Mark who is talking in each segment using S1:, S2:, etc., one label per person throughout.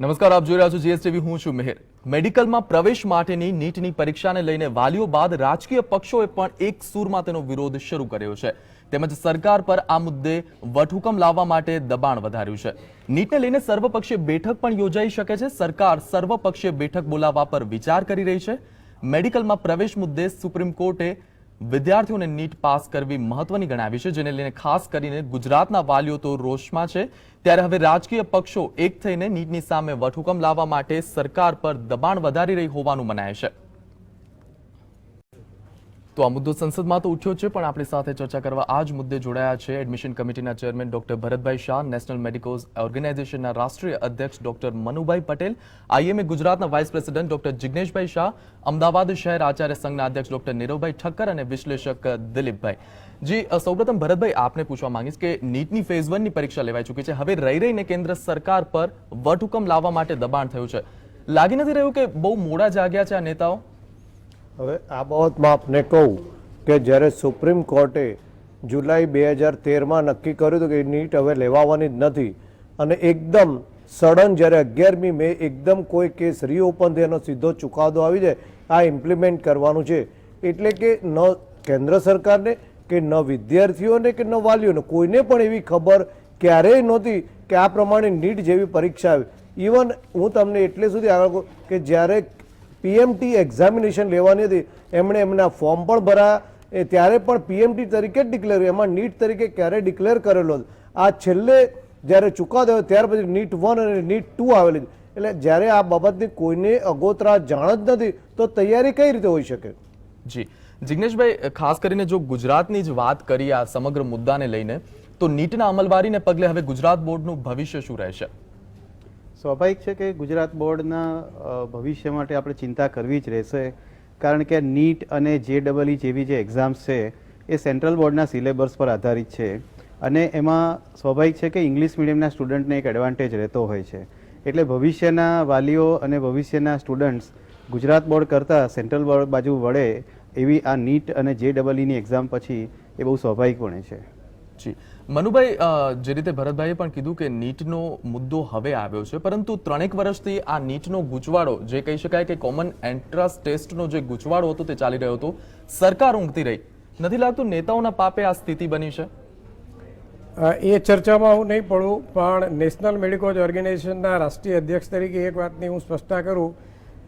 S1: નમસ્કાર, આપ જોઈ રહ્યા છો જીએસટીવી હું છું મહેર. મેડિકલમાં પ્રવેશ માટેની નીટની પરીક્ષાને લઈને વાલીઓ બાદ રાજકીય પક્ષોએ પણ એક સૂરમાં તેનો વિરોધ શરૂ કર્યો છે. તેમજ સરકાર પર આ મુદ્દે વટહુકમ લાવવા માટે દબાણ વધાર્યું છે. નીટને લઈને સર્વપક્ષીય બેઠક પણ યોજાઈ શકે છે. સરકાર સર્વપક્ષીય બેઠક બોલાવવા પર વિચાર કરી રહી છે. મેડિકલમાં પ્રવેશ મુદ્દે સુપ્રીમ કોર્ટે વિદ્યાર્થીઓને નીટ પાસ કરવી મહત્વની ગણાવી છે, જેને લઈને ખાસ કરીને ગુજરાતના વાલીઓ તો રોષમાં છે. ત્યારે હવે રાજકીય પક્ષો એક થઈને નીટની સામે વટહુકમ લાવવા માટે સરકાર પર દબાણ વધારી રહી હોવાનું મનાય છે. તો આ મુદ્દો સંસદમાં તો ઉઠ્યો છે, પણ આપણી સાથે ચર્ચા કરવા આ જ મુદ્દે જોડાયા છે એડમિશન કમિટીના chairman doctor Bharatbhai Shah, national medicos ઓર્ગેનાઇઝેશનના રાષ્ટ્રીય અધ્યક્ષ ડોક્ટર મનુભાઈ પટેલ, આઈએમએ ગુજરાતના vice president doctor Jigneshbhai Shah, Ahmedabad શહેર આચાર્ય સંઘના અધ્યક્ષ ડોક્ટર નીરવભાઈ ઠક્કર અને વિશ્લેષક દિલીપભાઈ. જી સૌપ્રથમ ભરતભાઈ, આપને પૂછવા માંગીશ કે નીટની ફેઝ વનની પરીક્ષા લેવાઈ ચૂકી છે. હવે રહી રહીને કેન્દ્ર સરકાર પર વટહુકમ લાવવા માટે દબાણ થયું છે. લાગી નથી રહ્યું કે બહુ મોડા જાગ્યા છે આ નેતાઓ?
S2: હવે આ બાબતમાં આપને કહું કે જ્યારે સુપ્રીમ કોર્ટે જુલાઈ બે હજાર તેરમાં નક્કી કર્યું હતું કે નીટ હવે લેવાવાની જ નથી અને એકદમ સડન જ્યારે અગિયારમી મે એકદમ કોઈ કેસ રીઓપન થયાનો સીધો ચુકાદો આવી જાય, આ ઇમ્પ્લિમેન્ટ કરવાનું છે. એટલે કે ન કેન્દ્ર સરકારને કે ન વિદ્યાર્થીઓને કે ન વાલીઓને, કોઈને પણ એવી ખબર ક્યારેય નહોતી કે આ પ્રમાણે નીટ જેવી પરીક્ષા આવી. ઇવન હું તમને એટલે સુધી આગળ કહું કે જ્યારે પીએમટી એક્ઝામિનેશન લેવાની હતી. એમણે એમના ફોર્મ પણ ભર્યા. એ ત્યારે પણ પીએમટી તરીકે જ ડિક્લેર એમાં નીટ તરીકે ક્યારે ડિક્લેર કરેલો આ છેલ્લે જ્યારે ચુકાદો ત્યાર પછી નીટ વન અને નીટ ટુ આવેલી એટલે જ્યારે આ બાબતની કોઈને અગોતરા જાણ જ નથી, તો તૈયારી કઈ રીતે હોઈ શકે?
S1: જી. જિગ્નેશભાઈ, ખાસ કરીને જો ગુજરાતની જ વાત કરીએ આ સમગ્ર મુદ્દાને લઈને, તો નીટના અમલવારીને પગલે હવે ગુજરાત બોર્ડનું ભવિષ્ય શું રહેશે?
S3: સ્વાભાવિક છે કે ગુજરાત બોર્ડના ભવિષ્ય માટે આપણે ચિંતા કરવી જ રહેશે. કારણ કે નીટ અને જે ડબલ જેવી જે એક્ઝામ્સ છે, એ સેન્ટ્રલ બોર્ડના સિલેબસ પર આધારિત છે. અને એમાં સ્વાભાવિક છે કે ઇંગ્લિશ મીડિયમના સ્ટુડન્ટને એક એડવાન્ટેજ રહેતો હોય છે. એટલે ભવિષ્યના વાલીઓ અને ભવિષ્યના સ્ટુડન્ટ્સ ગુજરાત બોર્ડ કરતાં સેન્ટ્રલ બોર્ડ બાજુ વળે એવી આ નીટ અને જે ડબલની એક્ઝામ પછી એ બહુ સ્વાભાવિકપણે છે.
S1: જી. મનુભાઈ જે રીતે ભરતભાઈએ પણ કીધું કે નીટનો મુદ્દો હવે આવ્યો છે, પરંતુ ત્રણેક વર્ષથી આ નીટનો ગૂંચવાડો, જે કહી શકાય કે કોમન એન્ટ્રન્સ ટેસ્ટનો જે ગૂંચવાડો હતો તે ચાલી રહ્યો હતો, સરકાર ઊંઘતી રહી. નથી લાગતું નેતાઓના પાપે આ સ્થિતિ બની છે?
S4: એ ચર્ચામાં હું નહીં પડું, પણ નેશનલ મેડિકોજ ઓર્ગેનાઇઝેશનના રાષ્ટ્રીય અધ્યક્ષ તરીકે એક વાતની હું સ્પષ્ટતા કરું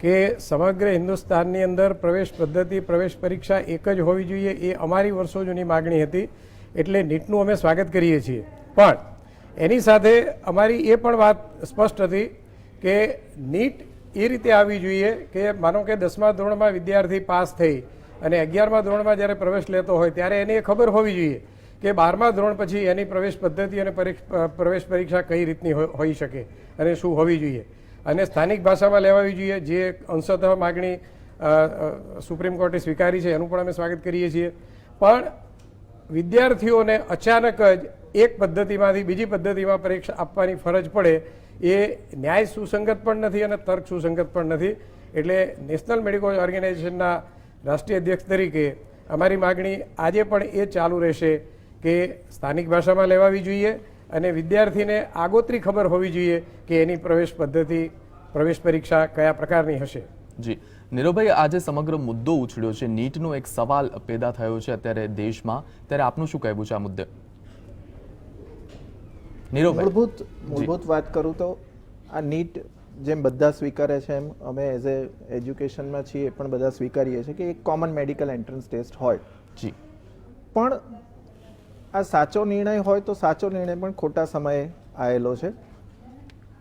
S4: કે સમગ્ર હિન્દુસ્તાનની અંદર પ્રવેશ પદ્ધતિ, પ્રવેશ પરીક્ષા એક જ હોવી જોઈએ, એ અમારી વર્ષો જૂની માગણી હતી. એટલે નીટનું અમે સ્વાગત કરીએ છીએ. પણ એની સાથે અમારી એ પણ વાત સ્પષ્ટ હતી કે નીટ એ રીતે આવવી જોઈએ કે માનો કે દસમા ધોરણમાં વિદ્યાર્થી પાસ થઈ અને અગિયારમા ધોરણમાં જ્યારે પ્રવેશ લેતો હોય ત્યારે એને એ ખબર હોવી જોઈએ કે બારમા ધોરણ પછી એની પ્રવેશ પદ્ધતિ અને પ્રવેશ પરીક્ષા કઈ રીતની હોઈ શકે અને શું હોવી જોઈએ. અને સ્થાનિક ભાષામાં લેવાવી જોઈએ જે અંશતઃ માગણી સુપ્રીમ કોર્ટે સ્વીકારી છે એનું પણ અમે સ્વાગત કરીએ છીએ. પણ વિદ્યાર્થીઓને અચાનક જ એક પદ્ધતિમાંથી બીજી પદ્ધતિમાં પરીક્ષા આપવાની ફરજ પડે એ ન્યાય સુસંગત પણ નથી અને તર્ક સુસંગત પણ નથી. એટલે નેશનલ મેડિકલ ઓર્ગેનાઇઝેશનના રાષ્ટ્રીય અધ્યક્ષ તરીકે અમારી માગણી આજે પણ એ ચાલુ રહેશે કે સ્થાનિક ભાષામાં લેવાવી જોઈએ અને વિદ્યાર્થીને આગોતરી ખબર હોવી જોઈએ કે એની પ્રવેશ પદ્ધતિ, પ્રવેશ પરીક્ષા કયા પ્રકારની હશે.
S1: જી. નીરવભાઈ આજે સમગ્ર મુદ્દો ઉછળ્યો છે. નીટનો એક સવાલ પેદા થયો છે અત્યારે દેશમાં. ત્યારે આપનું શું કહેવું છે આ મુદ્દે? નીરવભાઈ.
S5: મૂળભૂત મૂળભૂત વાત કરું તો આ નીટ જેમ બધા સ્વીકારે છે એમ અમે એઝ એ એજ્યુકેશનમાં છીએ એ પણ બધા સ્વીકારીએ છીએ કે એક કોમન મેડિકલ એન્ટ્રન્સ ટેસ્ટ હોય.
S1: જી.
S5: પણ આ સાચો નિર્ણય હોય તો સાચો નિર્ણય પણ ખોટા સમયે આવેલો છે.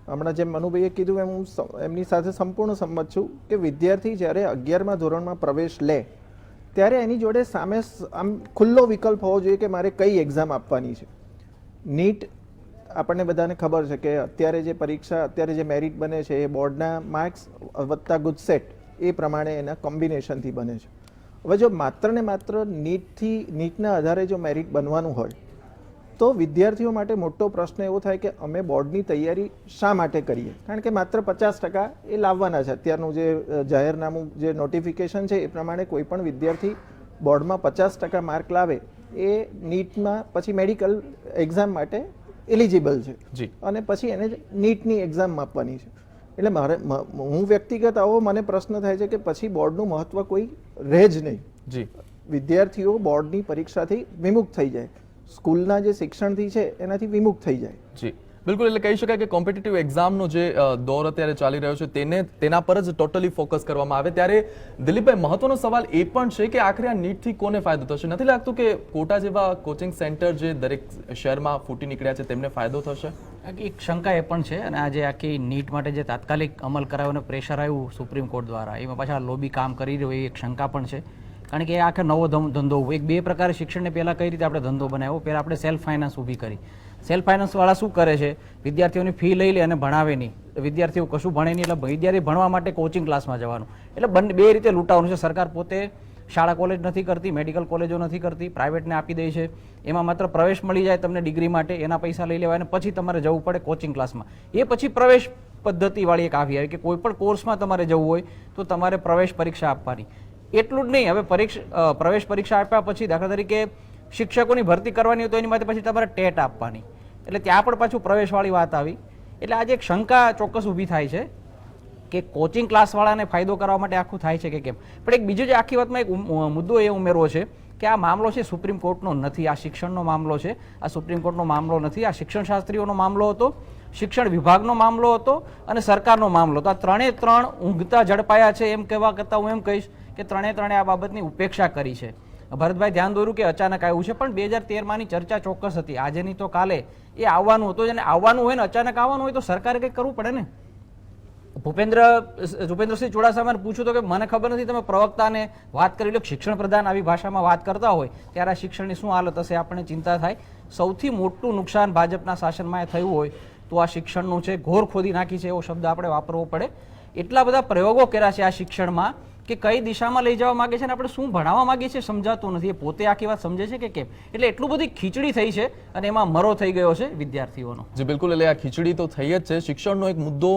S5: હમણાં જેમ મનુભાઈએ કીધું એમ હું એમની સાથે સંપૂર્ણ સંમત છું કે વિદ્યાર્થી જ્યારે અગિયારમા ધોરણમાં પ્રવેશ લે, ત્યારે એની જોડે સામે આમ ખુલ્લો વિકલ્પ હોવો જોઈએ કે મારે કઈ એક્ઝામ આપવાની છે. નીટ આપણને બધાને ખબર છે કે અત્યારે જે પરીક્ષા, અત્યારે જે મેરિટ બને છે એ બોર્ડના માર્ક્સ વત્તા ગુજસેટ એ પ્રમાણે એના કોમ્બિનેશનથી બને છે. હવે જો માત્ર ને માત્ર નીટથી, નીટના આધારે જો મેરિટ બનવાનું હોય તો વિદ્યાર્થીઓ માટે મોટો પ્રશ્ન એવો થાય કે અમે બોર્ડની તૈયારી શા માટે કરીએ? કારણ કે માત્ર પચાસ ટકા એ લાવવાના છે. અત્યારનું જે જાહેરનામું જે નોટિફિકેશન છે એ પ્રમાણે કોઈ પણ વિદ્યાર્થી બોર્ડમાં પચાસ ટકા માર્ક લાવે એ નીટમાં પછી મેડિકલ એક્ઝામ માટે એલિજિબલ છે.
S1: જી.
S5: અને પછી એને નીટની એક્ઝામ આપવાની છે. એટલે મારે હું વ્યક્તિગત આવો મને પ્રશ્ન થાય છે કે પછી બોર્ડનું મહત્વ કોઈ રહે જ નહીં.
S1: જી.
S5: વિદ્યાર્થીઓ બોર્ડની પરીક્ષાથી વિમુખ થઈ જાય. સ્કૂલના જે શિક્ષણથી છે એનાથી વિમુખ થઈ જાય.
S1: જી. બિલકુલ એટલે કહી શકાય કે કોમ્પિટિટિવ એક્ઝામનો જે દોર અત્યારે ચાલી રહ્યો છે તેને તેના પર જ ટોટલી ફોકસ કરવામાં આવે. ત્યારે દિલીપભાઈ મહત્વનો સવાલ એ પણ છે કે આખરે આ નીટથી કોને ફાયદો થશે? નથી લાગતું કે કોટા જેવા કોચિંગ સેન્ટર જે દરેક શહેરમાં ફૂટી નીકળ્યા છે તેમને ફાયદો થશે?
S6: એક શંકા એ પણ છે અને આજે આખી નીટ માટે જે તાત્કાલિક અમલ કરાયો અને પ્રેશર આવ્યું સુપ્રીમ કોર્ટ દ્વારા એમાં પાછા લોબી કામ કરી રહ્યો એ એક શંકા પણ છે. કારણ કે આખે નવો ધંધો એક બે પ્રકારે શિક્ષણને પહેલાં કઈ રીતે આપણે ધંધો બનાવ્યો? પહેલાં આપણે સેલ્ફ ફાઇનાન્સ ઊભી કરી. સેલ્ફ ફાઇનાન્સવાળા શું કરે છે? વિદ્યાર્થીઓની ફી લઈ લે અને ભણાવે નહીં. વિદ્યાર્થીઓ કશું ભણે નહીં, એટલે વિદ્યાર્થી ભણવા માટે કોચિંગ ક્લાસમાં જવાનું. એટલે બંને, બે રીતે લૂંટાવાનું છે. સરકાર પોતે શાળા કોલેજ નથી કરતી મેડિકલ કોલેજો નથી કરતી પ્રાઇવેટને આપી દે છે. એમાં માત્ર પ્રવેશ મળી જાય તમને ડિગ્રી માટે, એના પૈસા લઈ લેવાય અને પછી તમારે જવું પડે કોચિંગ ક્લાસમાં એ પછી પ્રવેશ પદ્ધતિવાળી એક આવી આવી કે કોઈ પણ કોર્સમાં તમારે જવું હોય, તો તમારે પ્રવેશ પરીક્ષા આપવાની. એટલું જ નહીં. હવે પરીક્ષા પ્રવેશ પરીક્ષા આપ્યા પછી દાખલા તરીકે શિક્ષકોની ભરતી કરવાની હોય તો એની માટે પછી તમારે ટેટ આપવાની. એટલે ત્યાં પણ પાછું પ્રવેશવાળી વાત આવી. એટલે આજે એક શંકા ચોક્કસ ઊભી થાય છે કે કોચિંગ ક્લાસવાળાને ફાયદો કરવા માટે આખું થાય છે કે કેમ? પણ એક બીજો જે આખી વાતમાં એક મુદ્દો એ ઉમેરવો છે કે આ મામલો છે સુપ્રીમ કોર્ટનો નથી, આ શિક્ષણનો મામલો છે. આ સુપ્રીમ કોર્ટનો મામલો નથી, આ શિક્ષણ શાસ્ત્રીઓનો મામલો હતો, શિક્ષણ વિભાગનો મામલો હતો અને સરકારનો મામલો હતો. આ ત્રણે ત્રણ ઊંઘતા ઝડપાયા છે એમ કહેવા કરતાં હું એમ કહીશ કે ત્રણે ત્રણે આ બાબતની ઉપેક્ષા કરી છે. ભરતભાઈ ધ્યાન દોર્યું કે અચાનક આવ્યું છે, પણ બે હજાર તેરમાંની ચર્ચા ચોક્કસ હતી. આજે નહીં તો કાલે એ આવવાનું હતું અને આવવાનું હોય ને, અચાનક આવવાનું હોય તો સરકારે કંઈક કરવું પડે ને? ભૂપેન્દ્ર, ભૂપેન્દ્રસિંહ ચુડાસામાને પૂછ્યું તો કે મને ખબર નથી, તમે પ્રવક્તાને વાત કરી લો શિક્ષણ પ્રધાન આવી ભાષામાં વાત કરતા હોય, ત્યારે આ શિક્ષણની શું હાલત હશે આપણને ચિંતા થાય. સૌથી મોટું નુકસાન ભાજપના શાસનમાં એ થયું હોય, તો આ શિક્ષણનું છે, ઘોર ખોદી નાખી છે એવો શબ્દ આપણે વાપરવો પડે. એટલા બધા પ્રયોગો કર્યા છે આ શિક્ષણમાં. કે કઈ દિશામાં લઈ જવા માંગે છે અને આપણે શું ભણાવવા માંગીએ છીએ સમજાતું નથી. એ પોતે આખી વાત સમજે છે કે કેમ? એટલે એટલું બધી ખીચડી થઈ છે અને એમાં મરો થઈ ગયો છે વિદ્યાર્થીઓનો.
S1: જે, બિલકુલ. એટલે આ ખીચડી તો થઈ જ છે. શિક્ષણનો એક મુદ્દો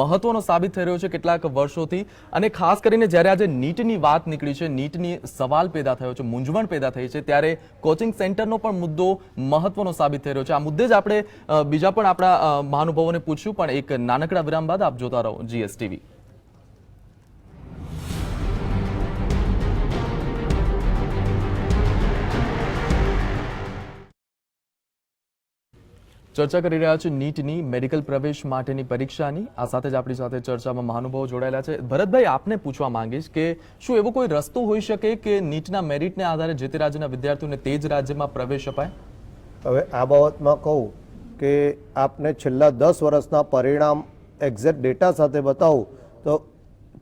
S1: મહત્વનો સાબિત થઈ રહ્યો છે કેટલાક વર્ષોથી. અને ખાસ કરીને જ્યારે આજે નીટની વાત નીકળી છે, નીટની સવાલ પેદા થયો છે, મૂંઝવણ પેદા થઈ છે, ત્યારે કોચિંગ સેન્ટરનો પણ મુદ્દો મહત્વનો સાબિત થઈ રહ્યો છે. આ મુદ્દે જ આપણે બીજા પણ આપણા મહાનુભાવોને પૂછ્યું, પણ એક નાનકડા વિરામ બાદ આપ જોતા રહો જીએસટીવી ચર્ચા કરી રહ્યા છે નીટની મેડિકલ પ્રવેશ માટેની પરીક્ષાની. આ સાથે જ આપણી સાથે ચર્ચામાં મહાનુભાવો જોડાયેલા છે. ભરતભાઈ, આપને પૂછવા માંગીશ કે શું એવો કોઈ રસ્તો હોઈ શકે કે નીટના મેરિટને આધારે જે તે રાજ્યના વિદ્યાર્થીઓને તે જ રાજ્યમાં પ્રવેશ અપાય?
S2: હવે આ બાબતમાં કહું કે આપને છેલ્લા દસ વર્ષના પરિણામ એક્ઝેક્ટ ડેટા સાથે બતાવું તો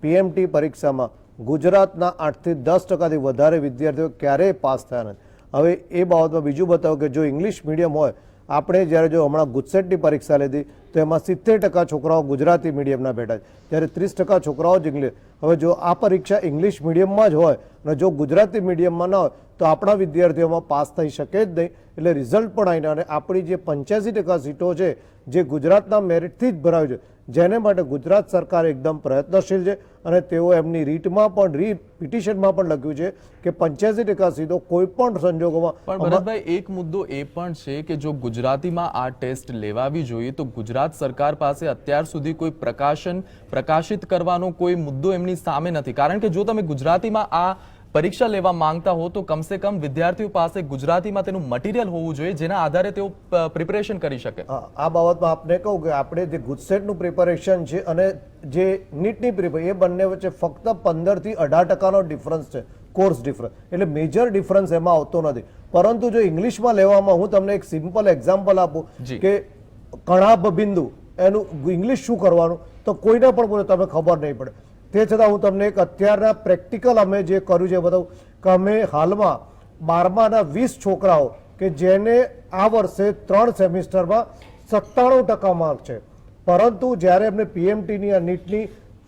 S2: પીએમટી પરીક્ષામાં ગુજરાતના આઠથી દસ ટકાથી વધારે વિદ્યાર્થીઓ ક્યારેય પાસ થયા નથી. હવે એ બાબતમાં બીજું બતાવું કે જો ઇંગ્લિશ મીડિયમ હોય આપણે જ્યારે જો હમણાં ગુજસેટની પરીક્ષા લીધી, તો એમાં સિત્તેર ટકા છોકરાઓ ગુજરાતી મીડિયમના બેઠા છે. જ્યારે ત્રીસ ટકા છોકરાઓ જ ઇંગ્લિશ. હવે જો આ પરીક્ષા ઇંગ્લિશ મીડિયમમાં જ હોય અને જો ગુજરાતી મીડિયમમાં ન હોય, તો આપણા વિદ્યાર્થીઓમાં પાસ થઈ શકે જ નહીં. એટલે રિઝલ્ટ પણ આવીને અને આપણી જે પંચ્યાસી ટકા સીટો છે, જે ગુજરાતના મેરિટથી જ ભરાવી છે જેને માટે ગુજરાત સરકાર એકદમ પ્રયત્નશીલ છે અને તેઓ એમની રીટમાં પણ રી પિટિશનમાં પણ લખ્યું છે કે પંચ્યાસી ટકા સીધો કોઈ પણ સંજોગોમાં
S1: પણ ભરતભાઈ એક મુદ્દો એ પણ છે કે જો ગુજરાતીમાં આ ટેસ્ટ લેવાવી જોઈએ તો ગુજરાત સરકાર પાસે અત્યાર સુધી કોઈ પ્રકાશન પ્રકાશિત કરવાનો કોઈ મુદ્દો એમની સામે નથી. કારણ કે જો તમે ગુજરાતીમાં આ પરીક્ષા લેવા માંગતા હો તો કમસે કમ વિદ્યાર્થીઓ પાસે ગુજરાતીમાં તેનું મટીરિયલ હોવું જોઈએ જેના આધારે તેઓ પ્રિપેરેશન કરી શકે.
S2: આ બાબતમાં આપને કહું કે આપણે જે ગુજસેટનું પ્રિપેરેશન છે અને જે નીટની પ્રિપેર એ બંને વચ્ચે ફક્ત પંદરથી અઢાર ટકાનો ડિફરન્સ છે કોર્સ ડિફરન્સ એટલે મેજર ડિફરન્સ એમાં આવતો નથી. પરંતુ જો ઇંગ્લિશમાં લેવામાં હું તમને એક સિમ્પલ એક્ઝામ્પલ આપું. કે કણાભ બિંદુ એનું ઇંગ્લિશ શું કરવાનું તો કોઈને પણ તમે ખબર નહીં પડે. તે છતાં હું તમને એક અત્યારના પ્રેક્ટિકલ અમે જે કર્યું છે બતાવું કે અમે હાલમાં બારમાના વીસ છોકરાઓ કે જેને આ વર્ષે ત્રણ સેમિસ્ટરમાં સત્તાણું ટકા માર્ક છે. પરંતુ જ્યારે એમને પીએમટીની આ નીટની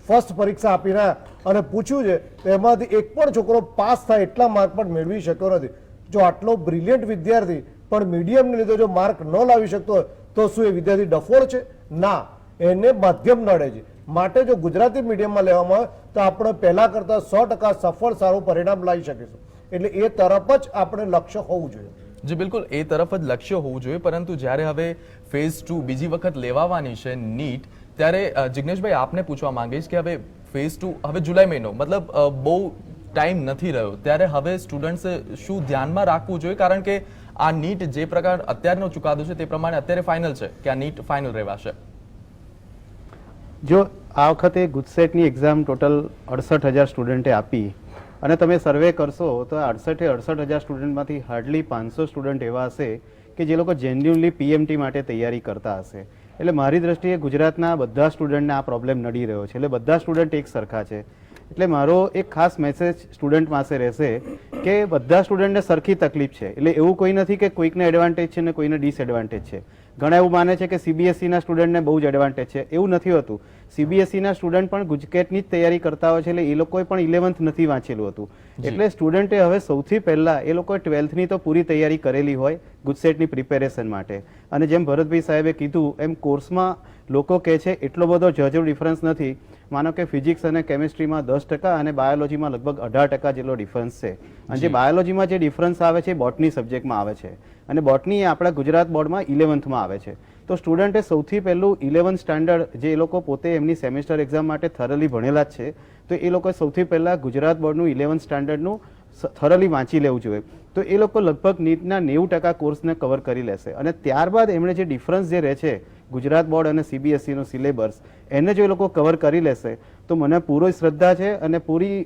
S2: ફર્સ્ટ પરીક્ષા આપીને અને પૂછ્યું છે, તો એમાંથી એક પણ છોકરો પાસ થાય એટલા માર્ક પણ મેળવી શક્યો નથી. જો આટલો બ્રિલિયન્ટ વિદ્યાર્થી પણ મીડિયમને લીધે જો માર્ક ન લાવી શકતો હોય, તો શું એ વિદ્યાર્થી ડફોળ છે? ના. એને માધ્યમ નડે છે. માટે જો ગુજરાતી મીડિયમમાં લેવામાં આવે, તો આપણે પહેલા કરતાં સો ટકા સફળ સારું પરિણામ લાવી શકીશું. એટલે એ તરફ જ આપણે લક્ષ્ય હોવું જોઈએ.
S1: જી, બિલકુલ. એ તરફ જ લક્ષ્ય હોવું જોઈએ. પરંતુ જ્યારે હવે ફેઝ ટુ બીજી વખત લેવાવાની છે નીટ, ત્યારે જિગ્નેશભાઈ, આપને પૂછવા માંગીશ કે હવે ફેઝ ટુ હવે જુલાઈ મહિનો, મતલબ બહુ ટાઈમ નથી રહ્યો. ત્યારે હવે સ્ટુડન્ટ્સે શું ધ્યાનમાં રાખવું જોઈએ? કારણ કે આ નીટ જે પ્રકાર અત્યારનો ચુકાદો છે તે પ્રમાણે અત્યારે ફાઇનલ છે કે આ નીટ ફાઇનલ રહેવાશે.
S3: જો આ વખતે ગુજસેટની એક્ઝામ ટોટલ અડસઠ હજાર સ્ટુડન્ટે આપી અને તમે સર્વે કરશો, તો અડસઠે અડસઠ હજાર સ્ટુડન્ટમાંથી હાર્ડલી પાંચસો સ્ટુડન્ટ એવા હશે કે જે લોકો જેન્યુઅનલી પીએમટી માટે તૈયારી કરતા હશે. એટલે મારી દ્રષ્ટિએ ગુજરાતના બધા સ્ટુડન્ટને આ પ્રોબ્લેમ નડી રહ્યો છે. એટલે બધા સ્ટુડન્ટ એક સરખા છે. એટલે મારો એક ખાસ મેસેજ સ્ટુડન્ટ પાસે રહેશે કે બધા સ્ટુડન્ટને સરખી તકલીફ છે. એટલે એવું કોઈ નથી કે કોઈકને એડવાન્ટેજ છે ને કોઈને ડિસએડવાન્ટેજ છે. ઘણા એવું માને છે કે સીબીએસઈના સ્ટુડન્ટને બહુ જ એડવાન્ટેજ છે. એવું નથી હોતું. સીબીએસઈના સ્ટુડન્ટ પણ ગુજકેટની જ તૈયારી કરતા હોય છે એટલે એ લોકોએ પણ ઇલેવન્થ નથી વાંચેલું હતું. એટલે સ્ટુડન્ટે હવે સૌથી પહેલાં એ લોકોએ ટ્વેલ્થની તો પૂરી તૈયારી કરેલી હોય ગુજસેટની પ્રિપેરેશન માટે. અને જેમ ભરતભાઈ સાહેબે કીધું એમ કોર્સમાં લોકો કહે છે એટલો બધો જજો ડિફરન્સ નથી. માનો કે ફિઝિક્સ અને કેમિસ્ટ્રીમાં દસ ટકા અને બાયોલોજીમાં લગભગ અઢાર ટકા જેટલો ડિફરન્સ છે. અને જે બાયોલોજીમાં જે ડિફરન્સ આવે છે બોટની સબ્જેક્ટમાં આવે છે. અને બોટની આપણા ગુજરાત બોર્ડમાં ઇલેવન્થમાં આવે છે. તો સ્ટુડન્ટે સૌથી પહેલું ઇલેવન્થ સ્ટાન્ડર્ડ જે એ લોકો પોતે એમની સેમેસ્ટર એક્ઝામ માટે થરલી ભણેલા જ છે. તો એ લોકોએ સૌથી પહેલાં ગુજરાત બોર્ડનું ઇલેવન્થ સ્ટાન્ડર્ડનું થરલી વાંચી લેવું જોઈએ. તો એ લોકો લગભગ નીટના નેવું ટકા કોર્સને કવર કરી લેશે. અને ત્યારબાદ એમણે જે ડિફરન્સ જે રહે છે ગુજરાત બોર્ડ અને સીબીએસઈનો સિલેબસ એને જો એ લોકો કવર કરી લેશે તો મને પૂરો શ્રદ્ધા છે અને પૂરી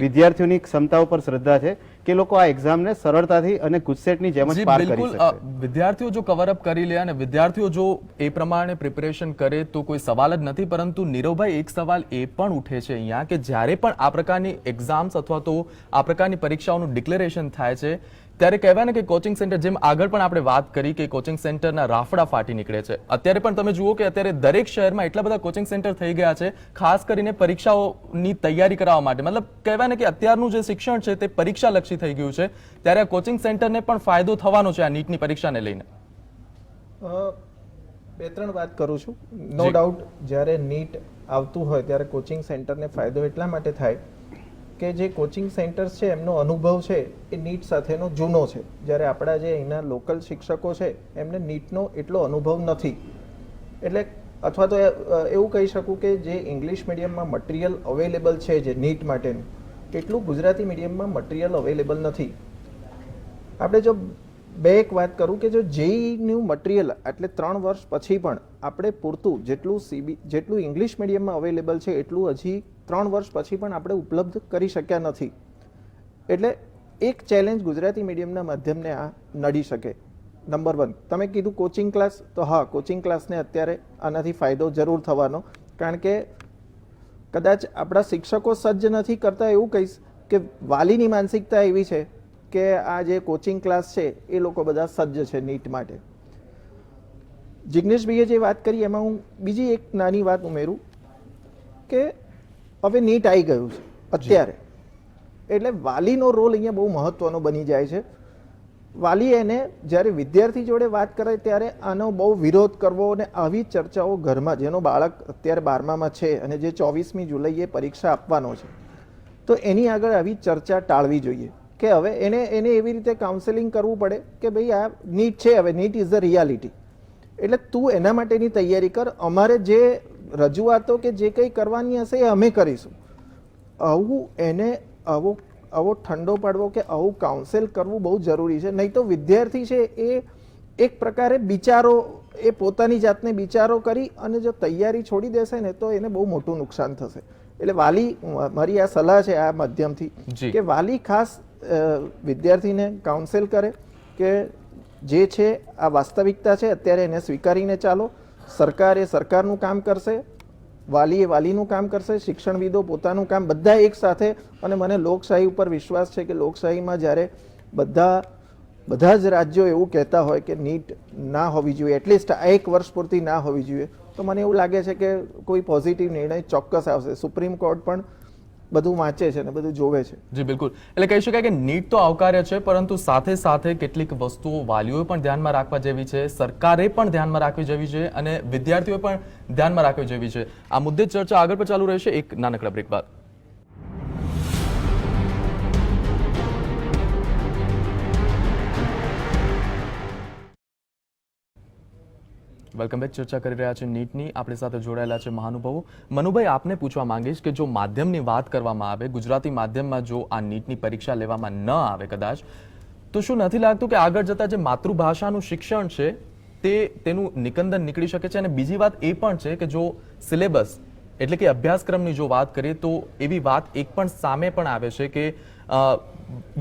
S3: વિદ્યાર્થીઓની ક્ષમતા ઉપર શ્રદ્ધા છે કે લોકો આ એક્ઝામને સરળતાથી અને ગુજસેટની જેમ જ પાર કરી શકે
S1: વિદ્યાર્થીઓ જો કવર અપ કરી લે અને વિદ્યાર્થીઓ જો એ પ્રમાણે પ્રિપેરેશન કરે તો કોઈ સવાલ જ નથી પરંતુ નીરવભાઈ એક સવાલ એ પણ ઉઠે છે અહીંયા કે જ્યારે પણ આ પ્રકારની એક્ઝામ્સ અથવા તો આ પ્રકારની પરીક્ષાઓનું ડિક્લેરેશન થાય છે ત્યારે કહેવાય ને કે કોચિંગ સેન્ટર જેમ આગળ પણ આપણે વાત કરી કે કોચિંગ સેન્ટરના રાફડા ફાટી નીકળે છે અત્યારે પણ તમે જુઓ કે અત્યારે દરેક શહેરમાં એટલા બધા કોચિંગ સેન્ટર થઈ ગયા છે ખાસ કરીને પરીક્ષાઓની તૈયારી કરાવવા માટે. મતલબ કહેવાય ને કે અત્યારનું જે શિક્ષણ છે તે પરીક્ષાલક્ષી થઈ ગયું છે ત્યારે આ કોચિંગ સેન્ટરને પણ ફાયદો થવાનો છે આ નીટની પરીક્ષાને લઈને.
S5: બે ત્રણ વાત કરું છું. નો ડાઉટ જ્યારે નીટ આવતું હોય ત્યારે કોચિંગ સેન્ટરને ફાયદો એટલા માટે થાય કે જે કોચિંગ સેન્ટર્સ છે, એમનો અનુભવ છે, એ નીટ સાથેનો જૂનો છે. જ્યારે આપણા જે અહીંના લોકલ શિક્ષકો છે, એમને નીટનો એટલો અનુભવ નથી. એટલે અથવા તો એવું કહી શકું કે જે ઇંગ્લિશ મીડિયમમાં મટીરિયલ અવેલેબલ છે, જે નીટ માટેનું, એટલું ગુજરાતી મીડિયમમાં મટીરિયલ અવેલેબલ નથી. આપણે જો બે એક વાત કરું કે જો જેઈનું મટીરિયલ એટલે ત્રણ વર્ષ પછી પણ આપણે પૂરતું જેટલું સીબી, જેટલું ઇંગ્લિશ મીડિયમમાં અવેલેબલ છે, એટલું હજી ત્રણ વર્ષ પછી પણ આપણે ઉપલબ્ધ કરી શક્યા નથી. એટલે એક ચેલેન્જ ગુજરાતી મીડિયમના માધ્યમને આ નડી શકે. નંબર વન તમે કીધું કોચિંગ ક્લાસ તો હા કોચિંગ ક્લાસને અત્યારે આનાથી ફાયદો જરૂર થવાનો. કારણ કે કદાચ આપણા શિક્ષકો સજ્જ નથી કરતા એવું કહીશ કે વાલીની માનસિકતા એવી છે કે આ જે કોચિંગ ક્લાસ છે, એ લોકો બધા સજ્જ છે નીટ માટે. જિજ્ઞેશભાઈએ જે વાત કરી, એમાં હું બીજી એક નાની વાત ઉમેરું કે હવે નીટ આવી ગયું છે અત્યારે. એટલે વાલીનો રોલ અહીંયા બહુ મહત્વનો બની જાય છે. વાલી એને જ્યારે વિદ્યાર્થી જોડે વાત કરે ત્યારે આનો બહુ વિરોધ કરવો અને આવી ચર્ચાઓ ઘરમાં જેનો બાળક અત્યારે બારમામાં છે અને જે ચોવીસમી જુલાઈએ પરીક્ષા આપવાનો છે તો એની આગળ આવી ચર્ચા ટાળવી જોઈએ કે હવે એને એને એવી રીતે કાઉન્સેલિંગ કરવું પડે કે ભાઈ આ નીટ છે હવે નીટ ઇઝ ધ રિયાલિટી એટલે તું એના માટેની તૈયારી કર અમારે જે રજૂઆતો કે જે કંઈ કરવાની હશે એ અમે કરીશું. આવું એને આવો આવો ઠંડો પાડવો કે આવું કાઉન્સેલ કરવું બહુ જરૂરી છે. નહીં તો વિદ્યાર્થી છે એ એક પ્રકારે બિચારો એ પોતાની જાતને બિચારો કરી અને જો તૈયારી છોડી દેશે ને તો એને બહુ મોટું નુકસાન થશે. એટલે વાલી મારી આ સલાહ છે આ માધ્યમથી. કે વાલી ખાસ વિદ્યાર્થીને કાઉન્સેલ કરે કે જે છે આ વાસ્તવિકતા છે અત્યારે એને સ્વીકારીને ચાલો. સરકાર એ સરકારનું કામ કરશે વાલી એ વાલીનું કામ કરશે, શિક્ષણવિદો પોતાનું કામ, બધા એક સાથે. અને મને લોકશાહી ઉપર વિશ્વાસ છે કે લોકશાહીમાં જ્યારે બધા બધા જ રાજ્યો એવું કહેતા હોય કે નીટ ના હોવી જોઈએ એટલીસ્ટ આ એક વર્ષ પૂરતી ના હોવી જોઈએ, તો મને એવું લાગે છે કે કોઈ પોઝિટિવ નિર્ણય ચોક્કસ આવશે. સુપ્રીમ કોર્ટ પણ બધું વાંચે છે ને બધું જોવે છે.
S1: જી, બિલકુલ. એટલે કહી શકાય કે નીટ તો આવકાર્ય છે, પરંતુ સાથે સાથે કેટલીક વસ્તુઓ વાલીઓએ પણ ધ્યાનમાં રાખવા જેવી છે, સરકારે પણ ધ્યાનમાં રાખવી જેવી છે અને વિદ્યાર્થીઓએ પણ ધ્યાનમાં રાખવી જેવી છે. આ મુદ્દે ચર્ચા આગળ પણ ચાલુ રહેશે. એક નાનકડા બ્રેક બાદ. Welcome back. ચર્ચા કરી રહ્યા છે નીટની. આપણી સાથે જોડાયેલા છે મહાનુભાવો. મનુભાઈ, આપને પૂછવા માંગીશ કે જો માધ્યમની વાત કરવામાં આવે, ગુજરાતી માધ્યમમાં જો આ નીટની પરીક્ષા લેવામાં ન આવે કદાચ, તો શું નથી લાગતું કે આગળ જતા જે માતૃભાષાનું શિક્ષણ છે, તે તેનું નિકંદન નીકળી શકે છે? અને બીજી વાત એ પણ છે કે જો સિલેબસ, એટલે કે અભ્યાસક્રમની જો વાત કરીએ, તો એવી વાત એક પણ સામે પણ આવે છે કે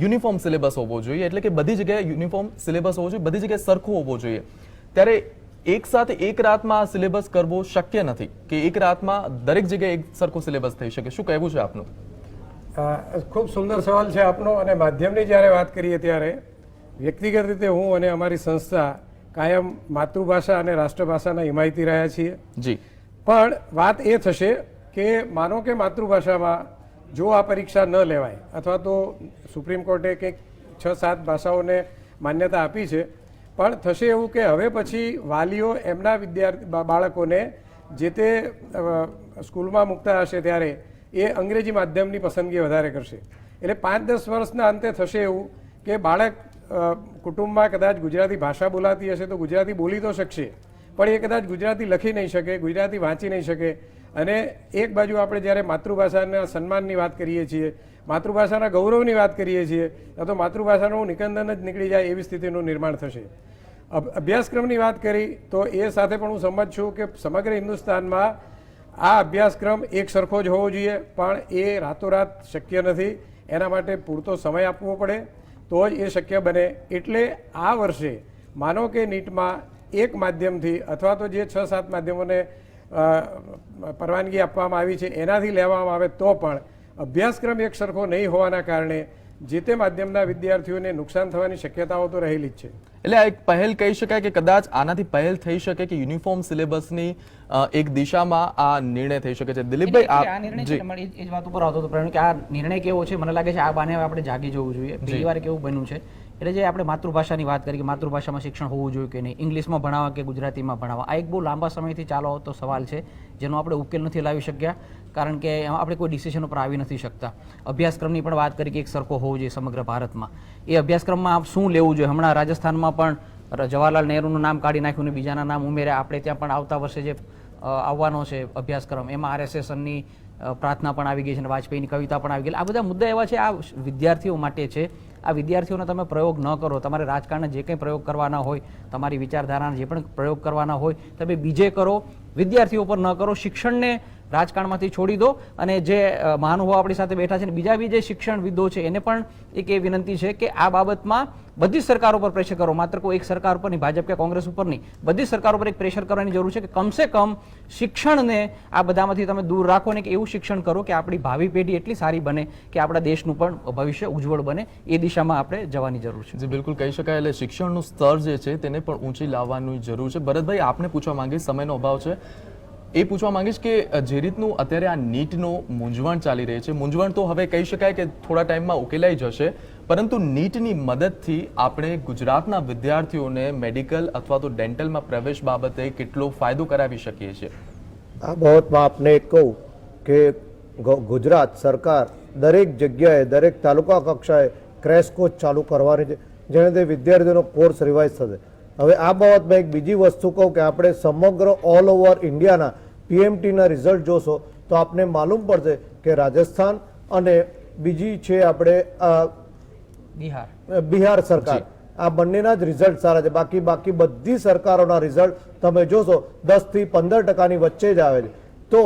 S1: યુનિફોર્મ સિલેબસ હોવો જોઈએ, એટલે કે બધી જગ્યાએ યુનિફોર્મ સિલેબસ હોવો જોઈએ, બધી જગ્યાએ સરખો હોવો જોઈએ. ત્યારે એક સાથે એક રાતમાં આ સિલેબસ કરવો શક્ય નથી કે એક રાતમાં દરેક જગ્યાએ એક સરખો સિલેબસ થઈ શકે? શું કહેવું છે આપનું?
S4: ખૂબ સુંદર સવાલ છે આપનો અને માધ્યમની જ્યારે વાત કરીએ ત્યારે વ્યક્તિગત રીતે હું અને અમારી સંસ્થા કાયમ માતૃભાષા અને રાષ્ટ્રભાષાના હિમાયતી રહ્યા છીએ.
S1: જી.
S4: પણ વાત એ થશે કે માનો કે માતૃભાષામાં જો આ પરીક્ષા ન લેવાય અથવા તો સુપ્રીમ કોર્ટે કંઈક છ સાત ભાષાઓને માન્યતા આપી છે પણ થશે એવું કે હવે પછી વાલીઓ એમના વિદ્યાર્થી બાળકોને જે તે સ્કૂલમાં મૂકતા હશે ત્યારે એ અંગ્રેજી માધ્યમની પસંદગી વધારે કરશે. એટલે પાંચ દસ વર્ષના અંતે થશે એવું કે બાળક કુટુંબમાં કદાચ ગુજરાતી ભાષા બોલાતી હશે તો ગુજરાતી બોલી તો શકશે, પણ એ કદાચ ગુજરાતી લખી નહીં શકે, ગુજરાતી વાંચી નહીં શકે. અને એક બાજુ આપણે જ્યારે માતૃભાષાના સન્માનની વાત કરીએ છીએ માતૃભાષાના ગૌરવની વાત કરીએ છીએ, તો માતૃભાષાનું નિકંદન જ નીકળી જાય એવી સ્થિતિનું નિર્માણ થશે. અભ્યાસક્રમની વાત કરી, તો એ સાથે પણ હું સંમત છું કે સમગ્ર હિન્દુસ્તાનમાં આ અભ્યાસક્રમ એક સરખો જ હોવો જોઈએ, પણ એ રાતોરાત શક્ય નથી. એના માટે પૂરતો સમય આપવો પડે, તો જ એ શક્ય બને. એટલે આ વર્ષે, માનો કે નીટમાં એક માધ્યમથી અથવા તો જે છ સાત માધ્યમોને પરવાનગી આપવામાં આવી છે, એનાથી લેવામાં આવે તો પણ અભ્યાસક્રમ એક સરખો નહીં હોવાના કારણે જે તે માધ્યમના વિદ્યાર્થીઓને નુકસાન થવાની શક્યતાઓ તો રહેલી જ છે.
S1: એટલે આ એક પહેલ કહી શકાય કે કદાચ આનાથી પહેલ થઈ શકે કે યુનિફોર્મ સિલેબસની એક દિશામાં આ નિર્ણય થઈ શકે છે. દિલીપભાઈ
S6: આ નિર્ણય એ જ વાત ઉપર આવતો હતો પ્રવીણ કે આ નિર્ણય કેવો છે? મને લાગે છે આ બાને આપણે જાગી જવું જોઈએ. પહેલી વાર કેવું બન્યું છે? એટલે જે આપણે માતૃભાષાની વાત કરી કે માતૃભાષામાં શિક્ષણ હોવું જોઈએ કે નહીં, ઇંગ્લિશમાં ભણાવવા કે ગુજરાતીમાં ભણાવવા, આ એક બહુ લાંબા સમયથી ચાલો આવતો સવાલ છે, જેનો આપણે ઉકેલ નથી લાવી શક્યા, કારણ કે આપણે કોઈ ડિસિઝન ઉપર આવી નથી શકતા. અભ્યાસક્રમની પણ વાત કરી કે એક સરખો હોવો જોઈએ સમગ્ર ભારતમાં. એ અભ્યાસક્રમમાં શું લેવું જોઈએ? હમણાં રાજસ્થાનમાં પણ જવાહરલાલ નહેરુનું નામ કાઢી નાખ્યું અને બીજાના નામ ઉમેર્યા. આપણે ત્યાં પણ આવતા વર્ષે જે આવવાનો છે અભ્યાસક્રમ, એમાં આરએસએસની પ્રાર્થના પણ આવી ગઈ છે અને વાજપેયીની કવિતા પણ આવી ગઈ. આ બધા મુદ્દા એવા છે, આ વિદ્યાર્થીઓ માટે છે આ વિદ્યાર્થીઓનો તમે પ્રયોગ ન કરો. તમારે રાજકારણના જે કંઈ પ્રયોગ કરવાના હોય, તમારી વિચારધારાના જે પણ પ્રયોગ કરવાના હોય, તમે બીજે કરો. વિદ્યાર્થીઓ પર ન કરો. શિક્ષણને રાજકારણમાંથી છોડી દો અને જે મહાનુભાવ આપણી સાથે બેઠા છે ને, બીજા બી જે શિક્ષણવિદો છે, એને પણ એક એ વિનંતી છે કે આ બાબતમાં બધી જ સરકારો પર પ્રેશર કરો. માત્ર કોઈ એક સરકાર ઉપર નહીં, ભાજપ કે કોંગ્રેસ ઉપર નહીં. બધી જ સરકારો પર એક પ્રેશર કરવાની જરૂર છે કે કમસે કમ શિક્ષણને આ બધામાંથી તમે દૂર રાખો ને કે એવું શિક્ષણ કરો કે આપણી ભાવિ પેઢી એટલી સારી બને કે આપણા દેશનું પણ ભવિષ્ય ઉજ્જવળ બને. એ દિશામાં આપણે જવાની જરૂર છે.
S1: જે, બિલકુલ કહી શકાય. એટલે શિક્ષણનું સ્તર જે છે, તેને પણ ઊંચી લાવવાની જરૂર છે. ભરતભાઈ, આપને પૂછવા માંગીએ સમયનો અભાવ છે. એ પૂછવા માંગીશ કે જે રીતનું અત્યારે આ નીટનો મૂંઝવણ ચાલી રહી છે, મૂંઝવણ તો હવે કહી શકાય કે થોડા ટાઈમમાં ઉકેલાઈ જશે, પરંતુ નીટની મદદથી આપણે ગુજરાતના વિદ્યાર્થીઓને મેડિકલ અથવા તો ડેન્ટલમાં પ્રવેશ બાબતે કેટલો ફાયદો કરાવી શકીએ છીએ?
S2: આ બાબતમાં આપને કહું કે ગુજરાત સરકાર દરેક જગ્યાએ, દરેક તાલુકા કક્ષાએ ક્રેશ કોચ ચાલુ કરવાની છે, જેને તે વિદ્યાર્થીઓનો કોર્સ રિવાઇઝ થશે. હવે આ બાબતમાં એક બીજી વસ્તુ કહું કે, આપણે સમગ્ર ઓલ ઓવર ઇન્ડિયાના પીએમટીના રિઝલ્ટ જોશો તો આપને માલુમ પડશે કે રાજસ્થાન અને બીજી છે આપણે
S6: બિહાર.
S2: બિહાર સરકાર. આ બંનેના જ રિઝલ્ટ સારા છે. બાકી બાકી બધી સરકારોના રિઝલ્ટ તમે જોશો દસથી પંદર ટકાની વચ્ચે જ આવે છે. તો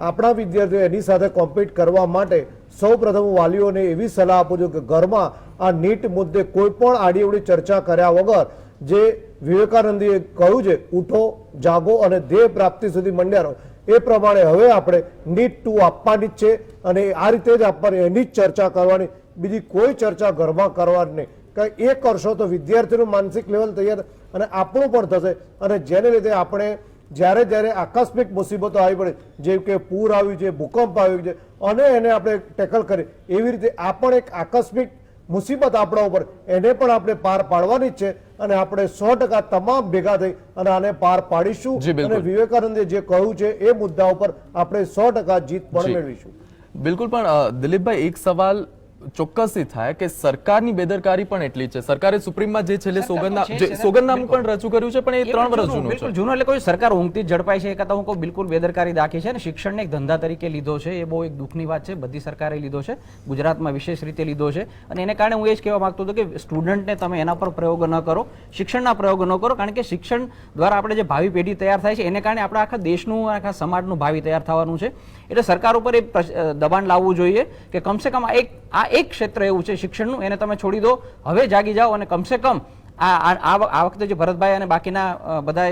S2: આપણા વિદ્યાર્થીઓ એની સાથે કોમ્પિટ કરવા માટે સૌ પ્રથમ હું વાલીઓને એવી સલાહ આપું છું કે ઘરમાં આ નીટ મુદ્દે કોઈ પણ આડીઅવડી ચર્ચા કર્યા વગર જે વિવેકાનંદીએ કહ્યું છે, ઉઠો, જાગો અને ધ્યેય પ્રાપ્તિ સુધી મંડ્યા રહો એ પ્રમાણે હવે આપણે નીટ ટુ આપવાની જ છે અને આ રીતે જ આપવાની એની જ ચર્ચા કરવાની. બીજી કોઈ ચર્ચા ઘરમાં કરવાની નહીં. કારણ એ કરશો તો વિદ્યાર્થીનું માનસિક લેવલ તૈયાર અને આપણું પણ થશે. અને જેને લીધે આપણે જ્યારે જ્યારે આકસ્મિક મુસીબતો આવી પડે, જેમ કે પૂર આવ્યું છે, ભૂકંપ આવ્યું છે, અને એને આપણે ટેકલ કરી એવી રીતે આ પણ એક આકસ્મિક મુસીબત આપણા ઉપર એને પણ આપણે પાર પાડવાની જ છે અને આપણે સો ટકા તમામ ભેગા થઈ અને આને પાર પાડીશું. અને વિવેકાનંદે જે કહ્યું છે એ મુદ્દા ઉપર આપણે સો ટકા જીત પણ મેળવીશું.
S1: બિલકુલ પણ દિલીપભાઈ એક સવાલ ચોક્કસથી થાય કે સરકારની બેદરકારી પણ એટલી છે. સરકારે સુપ્રીમમાં જે છેલ્લે સોગંદના
S6: છે,
S1: જે
S6: છે,
S1: સોગંદનામું પણ રજૂ કર્યું છે પણ એ ત્રણ વર્ષ
S6: જૂનું,
S1: છે.
S6: જૂનું એટલે કોઈ સરકાર ઊંઘતી જ ઝડપાય છે એ કરતા હું કહું બિલકુલ બેદરકારી દાખી છે અને શિક્ષણને એક ધંધા તરીકે લીધો છે એ બહુ એક દુઃખની વાત છે બધી સરકારે લીધો છે ગુજરાતમાં વિશેષ રીતે લીધો છે અને એને કારણે હું એ જ કહેવા માંગતો હતો કે સ્ટુડન્ટને તમે એના પર પ્રયોગ ન કરો શિક્ષણના પ્રયોગ ન કરો કારણ કે શિક્ષણ દ્વારા આપણે જે ભાવિ પેઢી તૈયાર થાય છે એને કારણે આપણા આખા દેશનું આખા સમાજનું ભાવિ તૈયાર થવાનું છે. એટલે સરકાર ઉપર એ દબાણ લાવવું જોઈએ કે કમસે કમ આ એક આ એક ક્ષેત્ર એવું છે શિક્ષણનું, એને તમે છોડી દો, હવે જાગી જાઓ અને કમસે કમ આ, આ- વખતે જે ભરતભાઈ અને બાકીના બધા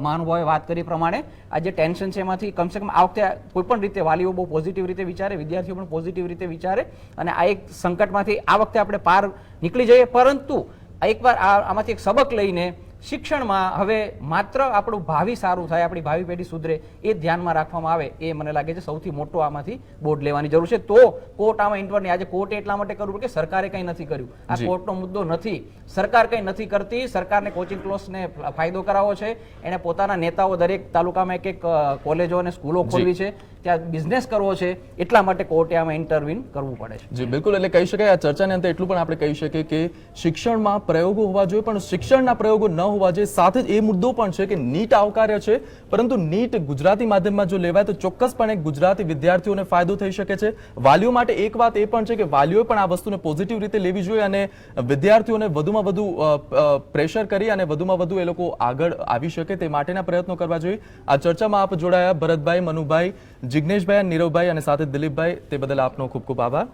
S6: મહાનુભાવોએ વાત કરી પ્રમાણે આ જે ટેન્શન છે એમાંથી કમસે કમ આ વખતે કોઈ પણ રીતે વાલીઓ બહુ પોઝિટિવ રીતે વિચારે, વિદ્યાર્થીઓ પણ પોઝિટિવ રીતે વિચારે અને આ એક સંકટમાંથી આ વખતે આપણે પાર નીકળી જઈએ. પરંતુ એકવાર આ, આમાંથી એક સબક લઈને શિક્ષણમાં હવે માત્ર આપણું ભાવિ સારું થાય આપણી ભાવિ પેઢી સુધરે એ ધ્યાનમાં રાખવામાં આવે એ મને લાગે છે સૌથી મોટો આમાંથી બોર્ડ લેવાની જરૂર છે. તો કોર્ટ આમાં ઇન્ટરની આજે કોર્ટે એટલા માટે કરવું કે સરકારે કંઈ નથી કર્યું. આ. કોર્ટનો મુદ્દો નથી. સરકાર કંઈ નથી કરતી. સરકારને કોચિંગ ક્લોસને ફાયદો કરાવો છે. એણે પોતાના નેતાઓ દરેક તાલુકામાં એક એક કોલેજો અને સ્કૂલો ખોલવી છે. ત્યાં બિઝનેસ કરવો છે, એટલા માટે કોર્ટે આમાં ઇન્ટરવીન કરવું પડે છે.
S1: જી, બિલકુલ. એટલે કહી શકાય, આ ચર્ચાને અંતે એટલું પણ આપણે કહી શકીએ કે શિક્ષણમાં પ્રયોગો હોવા જોઈએ, પણ શિક્ષણના પ્રયોગો ન હોવા જોઈએ. સાથે જ એ મુદ્દો પણ છે કે નીટ આવકાર્ય છે, પરંતુ નીટ ગુજરાતી માધ્યમમાં જો લેવાય તો ચોક્કસપણે ગુજરાતી વિદ્યાર્થીઓને ફાયદો થઈ શકે છે. વાલીઓ માટે એક વાત એ પણ છે કે વાલીઓએ પણ આ વસ્તુને પોઝિટિવ રીતે લેવી જોઈએ અને વિદ્યાર્થીઓને વધુમાં વધુ પ્રેશર કરી અને વધુમાં વધુ એ લોકો આગળ આવી શકે તે માટેના પ્રયત્નો કરવા જોઈએ. આ ચર્ચામાં આપ જોડાયા ભરતભાઈ, મનુભાઈ જિગ્નેશભાઈ અને નીરવભાઈ અને સાથે દિલીપભાઈ, તે બદલ આપનો ખૂબ ખૂબ આભાર.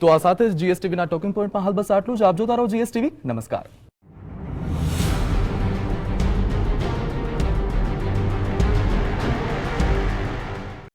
S1: તો આ સાથે જ જીએસટીવીના ટોકિંગ પોઈન્ટમાં હાલ બસ આટલું જ. આપ જોતા રહો જીએસટીવી નમસ્કાર.